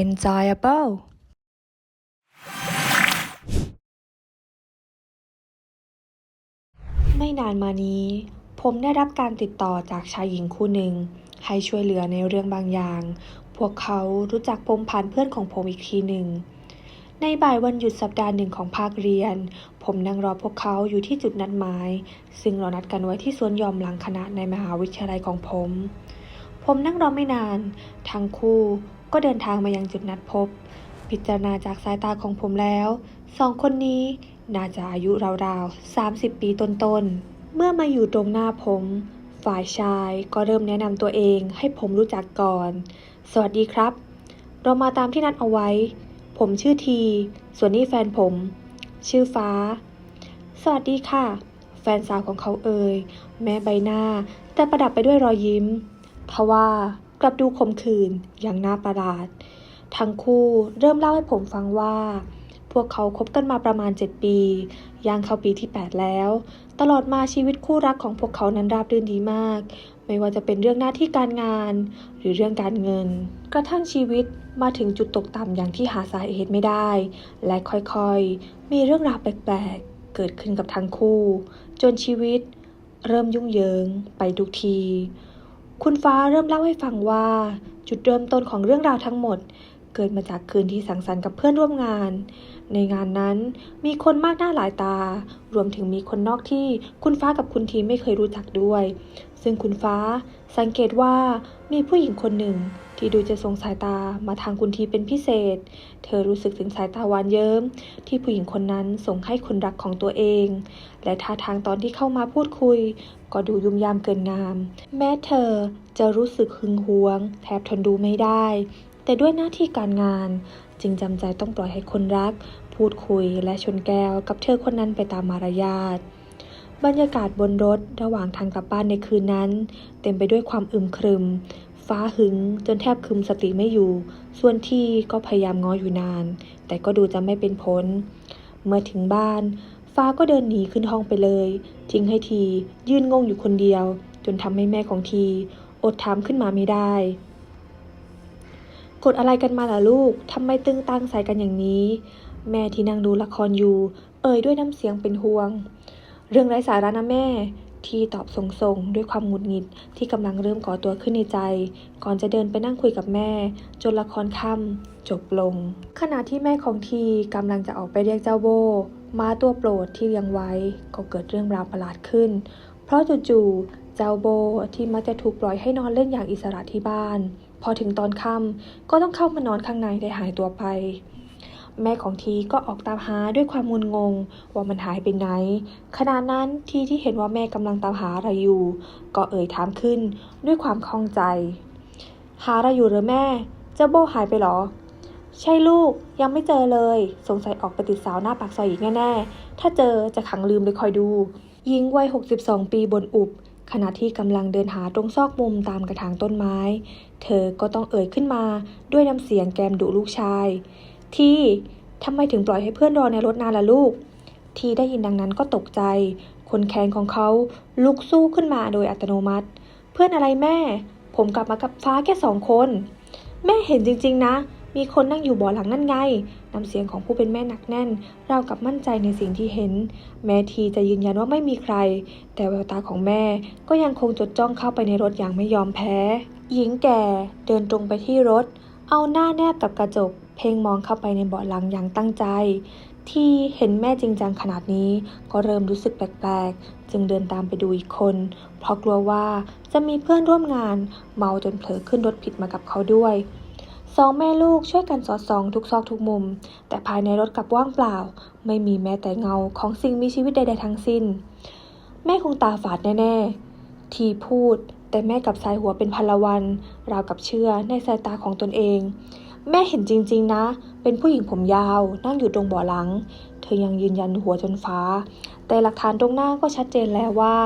enjoyable ไม่นานมานี้ ผมได้รับการติดต่อจากชายหญิงคู่หนึ่ง ให้ช่วยเหลือในเรื่องบางอย่าง พวกเขารู้จักผมผ่านเพื่อนของผมอีกทีหนึ่ง ในบ่ายวันหยุดสัปดาห์หนึ่งของภาคเรียน ผมนั่งรอพวกเขาอยู่ที่จุดนัดหมาย ซึ่งเรานัดกันไว้ที่สวนยอมหลังคณะในมหาวิทยาลัยของผมผมนั่งรอไม่นาน ทั้งคู่ ก็เดินทางมายังจุดนัดพบ พิจารณาจากสายตาของผมแล้วสองคนนี้น่าจะอายุราวๆ 30 ปีต้นๆ เมื่อมาอยู่ตรงหน้าผม ฝ่ายชายก็เริ่มแนะนำตัวเองให้ผมรู้จักก่อน สวัสดีครับ เรามาตามที่นัดเอาไว้ ผมชื่อที ส่วนนี้แฟนผม ชื่อฟ้า สวัสดีค่ะ แฟนสาวของเขาเอ่ย แม้ใบหน้า แต่ประดับไปด้วยรอยยิ้มทว่า กลับดูขมขื่นอย่างน่าประหลาด ทั้งคู่เริ่มเล่าให้ผมฟังว่า พวกเขาคบกันมาประมาณ 7 ปีย่างเข้าปีที่ 8 แล้ว ตลอดมาชีวิตคู่รักของพวกเขานั้นราบรื่นดีมาก ไม่ว่าจะเป็นเรื่องหน้าที่การงาน หรือเรื่องการเงิน กระทั่งชีวิตมาถึงจุดตกต่ำอย่างที่หาสาเหตุไม่ได้ และค่อยๆ มีเรื่องราวแปลกๆ เกิดขึ้นกับทั้งคู่ จนชีวิตเริ่มยุ่งเหยิงไปทุกที คุณฟ้าเริ่มเล่าให้ฟังว่า จุดเริ่มต้นของเรื่องราวทั้งหมด เกิดมาจากคืนที่สังสรรค์กับเพื่อนร่วมงาน ในงานนั้นมีคนมากหน้าหลายตา รวมถึงมีคนนอกที่คุณฟ้ากับคุณทีไม่เคยรู้จักด้วย ซึ่งคุณฟ้าสังเกตว่ามีผู้หญิงคนหนึ่งที่ดูจะส่งสายตามาทางคุณทีเป็นพิเศษ เธอรู้สึกถึงสายตาหวานเยิ้มที่ผู้หญิงคนนั้นส่งให้คนรักของตัวเอง และท่าทางตอนที่เข้ามาพูดคุย ก็ดูยุ่มยามเกินงาม แม้เธอจะรู้สึกหึงหวง แทบทนดูไม่ได้ แต่ด้วยหน้าที่การงาน จึงจำใจต้องปล่อยให้คนรัก พูดคุยและชนแก้วกับเธอคนนั้นไปตามมารยาทบรรยากาศบนรถระหว่างทางกลับบ้านในคืนนั้น เต็มไปด้วยความอึมครึม ฟ้าหึงจนแทบคึมสติไม่อยู่ ส่วนที่ก็พยายามง้ออยู่นาน แต่ก็ดูจะไม่เป็นผล เมื่อถึงบ้าน ฟ้าก็เดินหนีขึ้นห้องไปเลย ทิ้งให้ที ยืนงงอยู่คนเดียว จนทำให้แม่ของที อดถามขึ้นมาไม่ได้ กดอะไรกันมาล่ะลูก ทำไมตึงตังใส่กันอย่างนี้ แม่ที่นั่งดูละครอยู่ เอ่ยด้วยน้ำเสียงเป็นห่วง เรื่องไร้สาระนะแม่ ที่ตอบส่งๆ ด้วยความหงุดหงิดที่กำลังเริ่มก่อตัวขึ้นในใจ ก่อนจะเดินไปนั่งคุยกับแม่ จนละครค่ำจบลง ขณะที่แม่ของทีกำลังจะออกไปเรียกเจ้าโบม้าตัวโปรดที่เลี้ยงไว้ก็เกิดเรื่องราวประหลาดขึ้น เพราะจู่ๆเจ้าโบที่มักจะถูกปล่อยให้นอนเล่นอย่างอิสระที่บ้าน พอถึงตอนค่ำก็ต้องเข้ามานอนข้างในได้หายตัวไป แม่ของทีก็ออกตามหาด้วยความงุนงง ว่ามันหายไปไหน ขณะนั้นทีที่เห็นว่าแม่กำลังตามหาอะไรอยู่ ก็เอ่ยถามขึ้นด้วยความข้องใจ หาอะไรอยู่หรือแม่ เจ้าโบหายไปหรอ ใช่ลูกยังไม่เจอเลย สงสัยออกไปติดสาวหน้าปากซอยอีกแน่ๆถ้าเจอจะขังลืมเลยคอยดูหญิงวัย 62 ปีบนอุบ ขณะที่กำลังเดินหาตรงซอกมุมตามกระถางต้นไม้ เธอก็ต้องเอ่ยขึ้นมาด้วยน้ำเสียงแกมดุลูกชาย ที่ทำไมถึงปล่อยให้เพื่อนรอในรถนานล่ะลูก ทีได้ยินดังนั้นก็ตกใจ คนแค้นของเขาลุกสู้ขึ้นมาโดยอัตโนมัติ เพื่อนอะไรแม่ ผมกลับมากับฟ้าแค่สองคน แม่เห็นจริง ๆ นะ มีคนนั่งอยู่เบ่อหลังนั่นไงน้ำเสียงของผู้เป็นแม่หนักแน่นราวกับมั่นใจในสิ่งที่เห็น แม่ทีจะยืนยันว่าไม่มีใคร แต่แววตาของแม่ก็ยังคงจดจ้องเข้าไปในรถอย่างไม่ยอมแพ้ หญิงแก่เดินตรงไปที่รถ เอาหน้าแนบกับกระจก เพ่งมองเข้าไปในเบาะหลังอย่างตั้งใจที่เห็นแม่จริงจังขนาดนี้ก็เริ่มรู้สึกแปลกๆ จึงเดินตามไปดูอีกคน เพราะกลัวว่าจะมีเพื่อนร่วมงาน เมาจนเผลอขึ้นรถผิดมากับเขาด้วย สองแม่ลูกช่วยกันสอดส่องทุกซอกทุกมุม แต่ภายในรถกลับว่างเปล่า ไม่มีแม้แต่เงาของสิ่งมีชีวิตใดๆทั้งสิ้น แม่คงตาฝาดแน่ๆ ทีพูด แต่แม่กับสายหัวเป็นพลวัน ราวกับเชื่อในสายตาของตนเอง แม่เห็นจริง ๆ นะ เป็นผู้หญิงผมยาว นั่งอยู่ตรงเบาะหลัง เธอยังยืนยันหัวจนฟ้า แต่หลักฐานตรงหน้าก็ชัดเจนแล้วว่า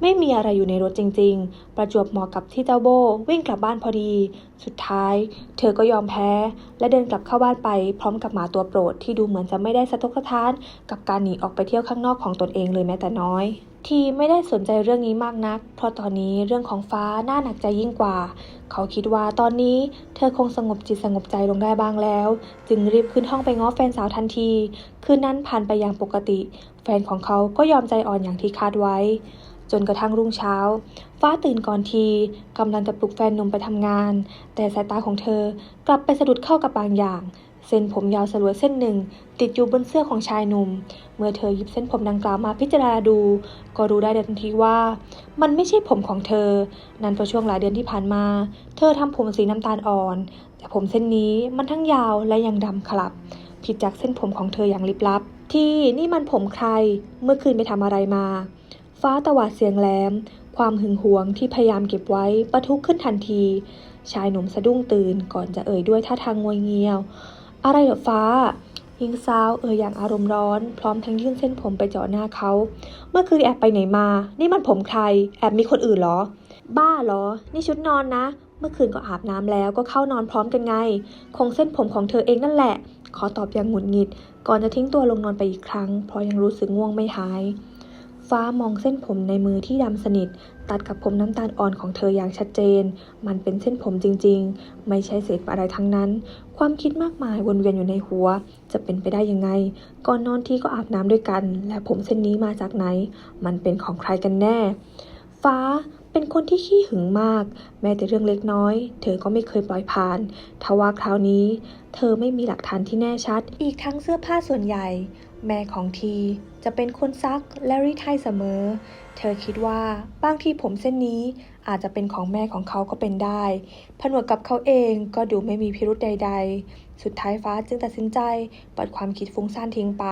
ไม่มีอะไรอยู่ในรถจริง ๆ ประจวบเหมาะกับที่เจ้าโบวิ่งกลับบ้านพอดี สุดท้าย เธอก็ยอมแพ้ และเดินกลับเข้าบ้านไป พร้อมกับหมาตัวโปรดที่ดูเหมือนจะไม่ได้สะทกสะท้าน กับการหนีออกไปเที่ยวข้างนอกของตนเองเลยแม้แต่น้อย ทีไม่ได้สนใจเรื่องนี้มากนัก เพราะตอนนี้เรื่องของฟ้าน่าหนักใจยิ่งกว่า เขาคิดว่าตอนนี้เธอคงสงบจิตสงบใจลงได้บ้างแล้ว จึงรีบขึ้นห้องไปง้อแฟนสาวทันที คืนนั้นผ่านไปอย่างปกติ แฟนของเขาก็ยอมใจอ่อนอย่างที่คาดไว้ จนกระทั่งรุ่งเช้า ฟ้าตื่นก่อนทีกำลังจะปลุกแฟนหนุ่มไปทำงาน แต่สายตาของเธอกลับไปสะดุดเข้ากับบางอย่าง เส้นผมยาวสลวยเส้นหนึ่ง ติดอยู่บนเสื้อของชายหนุ่ม เมื่อเธอหยิบเส้นผมดังกล่าวมาพิจารณาดู ก็รู้ได้ทันทีว่า มันไม่ใช่ผมของเธอ นั่นเพราะช่วงหลายเดือนที่ผ่านมา เธอทำผมสีน้ำตาลอ่อน แต่ผมเส้นนี้มันทั้งยาวและยังดำขลับ ผิดจากเส้นผมของเธออย่างลิบลับ ที่นี่มันผมใคร เมื่อคืนไปทำอะไรมา ฟ้าตวาดเสียงแหลม ความหึงหวงที่พยายามเก็บไว้ปะทุขึ้นทันที ชายหนุ่มสะดุ้งตื่นก่อนจะเอ่ยด้วยท่าทางงวยเงียว อะไรเหรอฟ้ายิงสาวเอ่ยอย่างอารมณ์ร้อน พร้อมทั้งยื่นเส้นผมไปเจาะหน้าเขา เมื่อคืนแอบไปไหนมา นี่มันผมใคร แอบมีคนอื่นเหรอ บ้าเหรอ นี่ชุดนอนนะ เมื่อคืนก็อาบน้ำแล้วก็เข้านอนพร้อมกันไง คงเส้นผมของเธอเองนั่นแหละ ขอตอบอย่างหงุดหงิด ก่อนจะทิ้งตัวลงนอนไปอีกครั้ง เพราะยังรู้สึกง่วงไม่หาย ฟ้ามองเส้นผมในมือที่ดำสนิท ตัดกับผมน้ำตาลอ่อนของเธออย่างชัดเจน มันเป็นเส้นผมจริงๆ ไม่ใช่เศษอะไรทั้งนั้น ความคิดมากมายวนเวียนอยู่ในหัว จะเป็นไปได้ยังไง ก่อนนอนที่ก็อาบน้ำด้วยกัน และผมเส้นนี้มาจากไหน มันเป็นของใครกันแน่ ฟ้าเป็นคนที่ขี้หึงมาก แม้แต่เรื่องเล็กน้อย เธอก็ไม่เคยปล่อยผ่านทว่าคราวนี้ เธอไม่มีหลักฐานที่แน่ชัด อีกทั้งเสื้อผ้าส่วนใหญ่ แม่ของทีจะเป็นคนซักและรีดให้เสมอ เธอคิดว่าบางทีผมเส้นนี้อาจจะเป็นของแม่ของเขาก็เป็นได้ ผนวกกับเขาเองก็ดูไม่มีพิรุธใด ๆ สุดท้ายฟ้าจึงตัดสินใจปัดความคิดฟุ้งซ่านทิ้งไป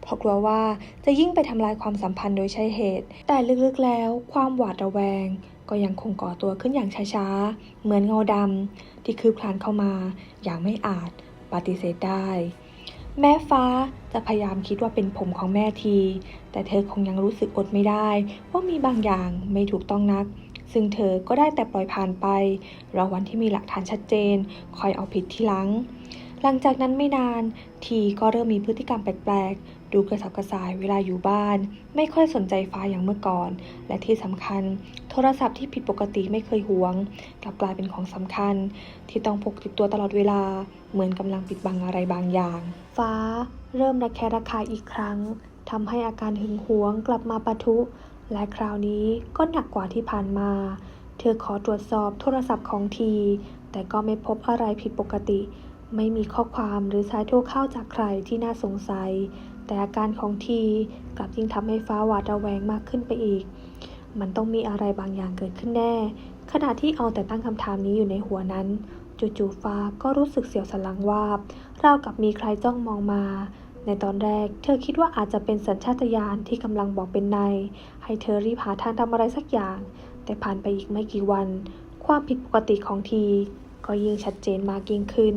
เพราะกลัวว่าจะยิ่งไปทำลายความสัมพันธ์โดยใช่เหตุ แต่ลึกๆแล้ว ความหวาดระแวง ก็ยังคงก่อตัวขึ้นอย่างช้าๆ เหมือนเงาดำที่คืบคลานเข้ามา อย่างไม่อาจปฏิเสธได้ แม่ฟ้าจะพยายามคิดว่าเป็นผมของแม่ที แต่เธอคงยังรู้สึกอดไม่ได้ ว่ามีบางอย่างไม่ถูกต้องนัก ซึ่งเธอก็ได้แต่ปล่อยผ่านไป รอวันที่มีหลักฐานชัดเจน คอยเอาผิดทีหลัง หลังจากนั้นไม่นานทีก็เริ่มมีพฤติกรรมแปลก ดูกระสับกระส่ายเวลาอยู่บ้าน ไม่ค่อยสนใจฟ้าอย่างเมื่อก่อน และที่สำคัญ โทรศัพท์ที่ผิดปกติไม่เคยหวง กลับกลายเป็นของสำคัญ ที่ต้องพกติดตัวตลอดเวลา เหมือนกำลังปิดบังอะไรบางอย่าง ฟ้าเริ่มระแคะระคายอีกครั้งทำให้อาการหึงหวงกลับมาปะทุ และคราวนี้ก็หนักกว่าที่ผ่านมา เธอขอตรวจสอบโทรศัพท์ของที แต่ก็ไม่พบอะไรผิดปกติ ไม่มีข้อความหรือสายโทรเข้าจากใครที่น่าสงสัย แต่อาการของทีกลับยิ่งทำให้ฟ้าหวาดระแวงมากขึ้นไปอีก มันต้องมีอะไรบางอย่างเกิดขึ้นแน่ ขณะที่เอาแต่ตั้งคำถามนี้อยู่ในหัวนั้น จู่ๆฟ้าก็รู้สึกเสียวสันหลังวาบราวกับมีใครจ้องมองมา ในตอนแรก เธอคิดว่าอาจจะเป็นสัญชาตญาณที่กำลังบอกเป็นในให้เธอรีบหาทางทำอะไรสักอย่าง แต่ผ่านไปอีกไม่กี่วัน ความผิดปกติของทีก็ยิ่งชัดเจนมากยิ่งขึ้น